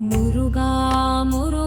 முருகா முரு